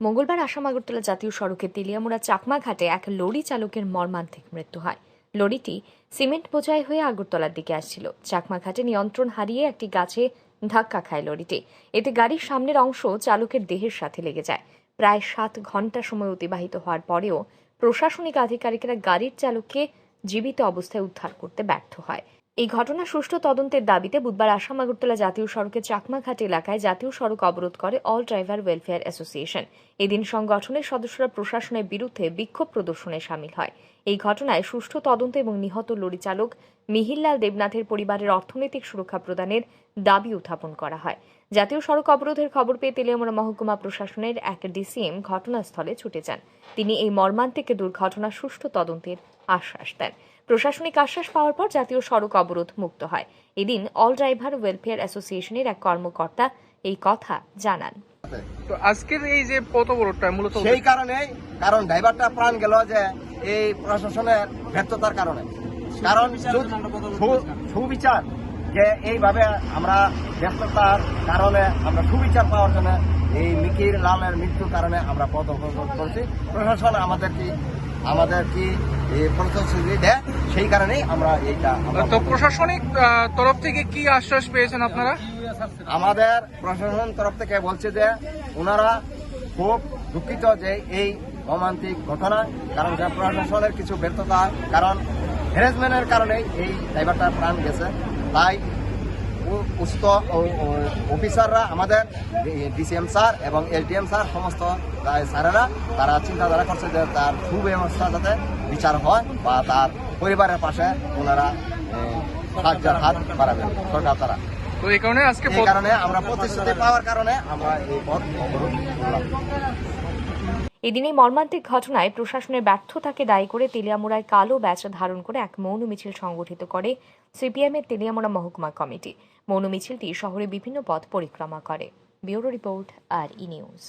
মঙ্গলবার আসাম আগরতলা জাতীয় সড়কে তেলিয়ামুড়া চাকমা ঘাটে এক লরি চালকের মর্মান্তিক মৃত্যু হয়। লরিটি সিমেন্ট বোঝাই হয়ে আগরতলার দিকে আসছিল। চাকমা ঘাটে নিয়ন্ত্রণ হারিয়ে একটি গাছে ধাক্কা খায় লরিটি। এতে গাড়ির সামনের অংশ চালকের দেহের সাথে লেগে যায়। প্রায় সাত ঘণ্টা সময় অতিবাহিত হওয়ার পরেও প্রশাসনিক আধিকারিকেরা গাড়ির চালককে জীবিত অবস্থায় উদ্ধার করতে ব্যর্থ হয়। এই ঘটনা সুষ্ঠু তদন্তের দাবিতে বুধবার আসাম আগরতলা জাতীয় সড়কের চাকমাঘাট এলাকায় জাতীয় সড়ক অবরোধ করে অল ড্রাইভার ওয়েলফেয়ার অ্যাসোসিয়েশন। এদিন সংগঠনের সদস্যরা প্রশাসনের বিরুদ্ধে বিক্ষোভ প্রদর্শনে সামিল হয়। এই ঘটনায় সুষ্ঠু তদন্ত এবং নিহত লরি চালক মিহিরলাল দেবনাথের পরিবারের অর্থনৈতিক সুরক্ষা প্রদানের দাবি উত্থাপন করা হয়। জাতীয় সড়ক অবরোধের খবর পেয়ে তেলিয়ামুড়া মহকুমা প্রশাসনের এক ডিসিএম ঘটনাস্থলে ছুটে যান। তিনি এই মর্মান্তিক দুর্ঘটনা সুষ্ঠু তদন্তের আশ্বাস দেন। প্রশাসনিক আশ্বাস পাওয়ার পর জাতীয় সড়ক অবরোধ মুক্ত হয়। এদিন অল ড্রাইভার ওয়েলফেয়ার অ্যাসোসিয়েশনের এক কর্মকর্তা এই কথা জানান। তো আজকের এই যে পথ অবরোধটা মূলত সেই কারণে কারণ ড্রাইভারটা প্রাণ গেল যে এই প্রশাসনের ব্যর্থতার কারণে। কারণ সুবিচার। যে এইভাবে আমরা ব্যস্ততার কারণে আমরা সুবিচার পাওয়ার জন্য এই মিকির লালের মৃত্যুর কারণে আমরা পথ অবরোধ করছি। প্রশাসন আমাদের কি আমাদের কি এই প্রতিশ্রুতি দেয় সেই কারণেই আমরা এইটা তো প্রশাসনিক তরফ থেকে কি আশ্বাস পেয়েছেন আপনারা? আমাদের প্রশাসন তরফ থেকে বলছে যে ওনারা খুব দুঃখিত যে এই মর্মান্তিক ঘটনা কারণ প্রশাসনের কিছু ব্যর্থতা কারণ হ্যারাসমেন্টের কারণে এই ড্রাইভারটার প্রাণ গেছে। তাই উচ্চ অফিসাররা আমাদের ডিসিএম স্যার এবং এসডিএম স্যার সমস্ত স্যারেরা তারা চিন্তাধারা করছে যে তার সুব্যবস্থা যাতে বিচার হয় বা তার পরিবারের পাশে ওনারা সাহায্যের হাত বাড়াবেন। সরকার তারা তো এই কারণে আজকে এই কারণে আমরা প্রতিশ্রুতি পাওয়ার কারণে আমরা এই পথ অবরোধ করলাম। এদিন এই মর্মান্তিক ঘটনায় প্রশাসনের ব্যর্থতাকে দায়ী করে তেলিয়ামুড়ায় কালো ব্যাচ ধারণ করে এক মৌন মিছিল সংগঠিত করে সিপিএমের তেলিয়ামুড়া মহকুমা কমিটি। মৌন মিছিলটি শহরে বিভিন্ন পথ পরিক্রমা করে। Bureau report R E news.